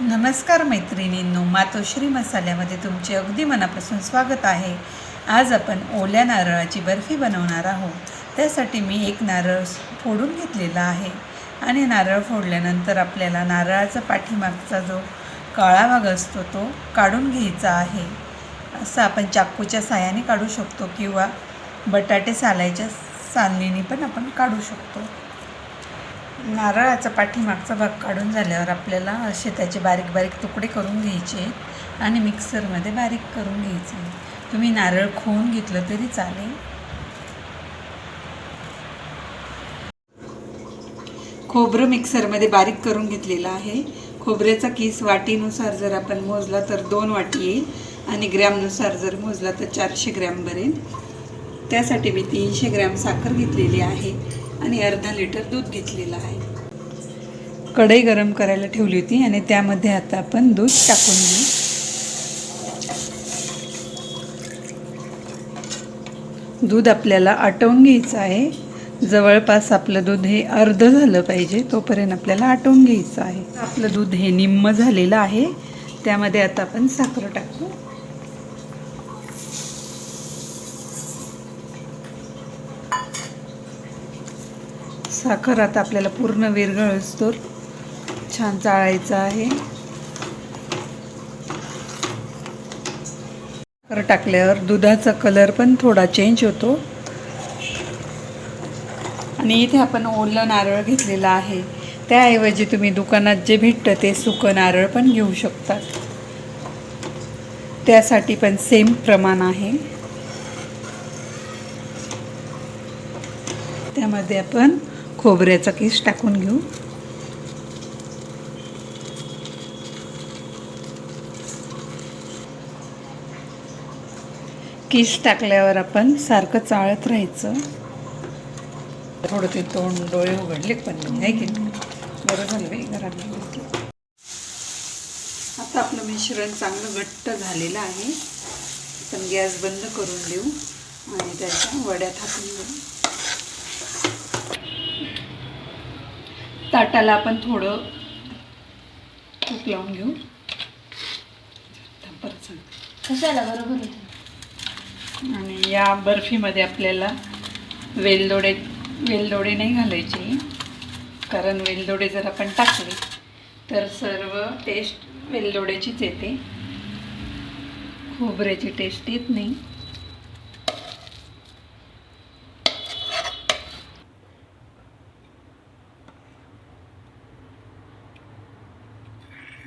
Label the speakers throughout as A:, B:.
A: नमस्कार मैत्रिणींनो मातोश्री मसाल्यामध्ये तुमचे अगदी मनापासून स्वागत आहे. आज आपण ओल्या नारळाची बर्फी बनवणार आहोत. त्यासाठी मी एक नारळ फोडून घेतलेला आहे. आणि नारळ फोडल्यानंतर आपल्याला नारळाचा पाठीमागचा जो काळा भाग असतो तो काढून घ्यायचा आहे. असं आपण चाकूच्या साह्याने काढू शकतो किंवा बटाटे सालायच्या सालनीने पण आपण काढू शकतो. नारळाचा पाठीमागचा भाग काढून झाल्यावर आपल्याला असे त्याचे बारीक बारीक तुकडे करून घ्यायचे आणि मिक्सरमध्ये बारीक करून घ्यायचे. तुम्ही नारळ खोवून घेतलं तरी चालेल. खोबरं मिक्सरमध्ये बारीक करून घेतलेलं आहे. खोबऱ्याचा किस वाटीनुसार जर आपण मोजला तर दोन वाटी येईल आणि ग्रॅमनुसार जर मोजला तर चारशे ग्रॅम भरेल त्यासाठी मी तीनशे ग्रॅम साखर घेतलेली आहे. आणि अर्धा लिटर दूध घेतलेलं आहे. कढई गरम करायला ठेवली होती आणि त्यामध्ये आता आपण दूध टाकून घेऊ. दूध आपल्याला आटवून घ्यायचं आहे. जवळपास आपलं दूध हे अर्ध झालं पाहिजे तोपर्यंत आपल्याला आटवून घ्यायचं आहे. आपलं दूध हे निम्म झालेलं आहे. त्यामध्ये आता आपण साखर टाकू. साखर आता आपल्याला पूर्ण विरघळ छान चाळायचं आहे. साखर टाकल्यावर दुधाचा कलर पण थोडा चेंज होतो. आणि इथे आपण ओलं नारळ घेतलेला आहे. त्याऐवजी तुम्ही दुकानात जे भेटतं ते सुकं नारळ पण घेऊ शकतात त्यासाठी पण सेम प्रमाण आहे. त्यामध्ये आपण खोबऱ्याचा किस टाकून घेऊ. किस टाकल्यावर आपण सारखं चाळत राहायचं. थोडं ते तोंड डोळे उघडले पण नाही की बरं झालं बाई घरात आता आपलं मिश्रण चांगलं घट्ट झालेलं आहे. आपण गॅस बंद करून देऊ आणि त्याच्या वड्या थापून घेऊ. ताटाला आपण थोडं तूप लावून घेऊ. परत
B: कशाला? बरोबर
A: आणि या बर्फीमध्ये आपल्याला वेलदोडे वेलदोडे नाही घालायचे. कारण वेलदोडे जर आपण टाकले तर सर्व टेस्ट वेलदोड्याचीच येते. खोबऱ्याची टेस्ट येत नाही.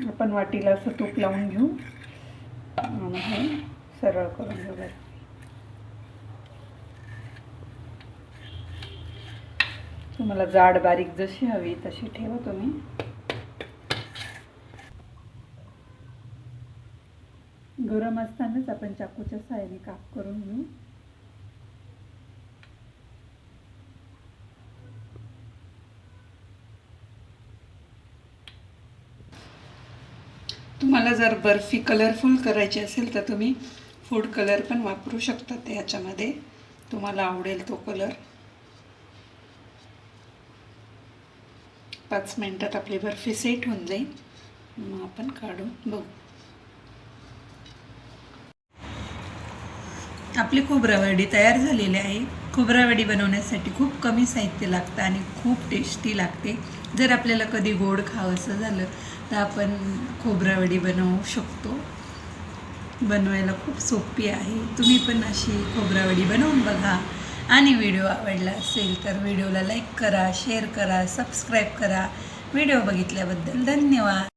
A: आपण वाटीला असं तूप लावून घेऊ. आणि हे सरळ करून घेऊ बरं. तुम्हाला जाड बारीक जशी हवी तशी ठेवा तुम्ही. गरम असतानाच आपण चाकूच्या साहाय्याने काप करून घेऊ. तुम्हाला जर बर्फी कलरफुल करायची असेल तर तुम्ही फूड कलर पण वापरू शकता ह्याच्यामध्ये तुम्हाला आवडेल तो कलर पाच मिनटात आपली बर्फी सेट होऊन जाईल. मग आपण काढून बघू. आपली खोबरावडी तयार झालेली आहे. खोबरावडी बनवण्यासाठी खूप कमी साहित्य लागतं आणि खूप टेस्टी लागते. जर आपल्याला कधी गोड खावंसं झालं तर आपण खोबरावडी बनवू शकतो. बनवायला खूप सोपी आहे. तुम्ही पण अशी खोबरावडी बनवून बघा. आणि व्हिडिओ आवडला असेल तर व्हिडिओला लाईक करा शेअर करा सबस्क्राईब करा. व्हिडिओ बघितल्याबद्दल धन्यवाद.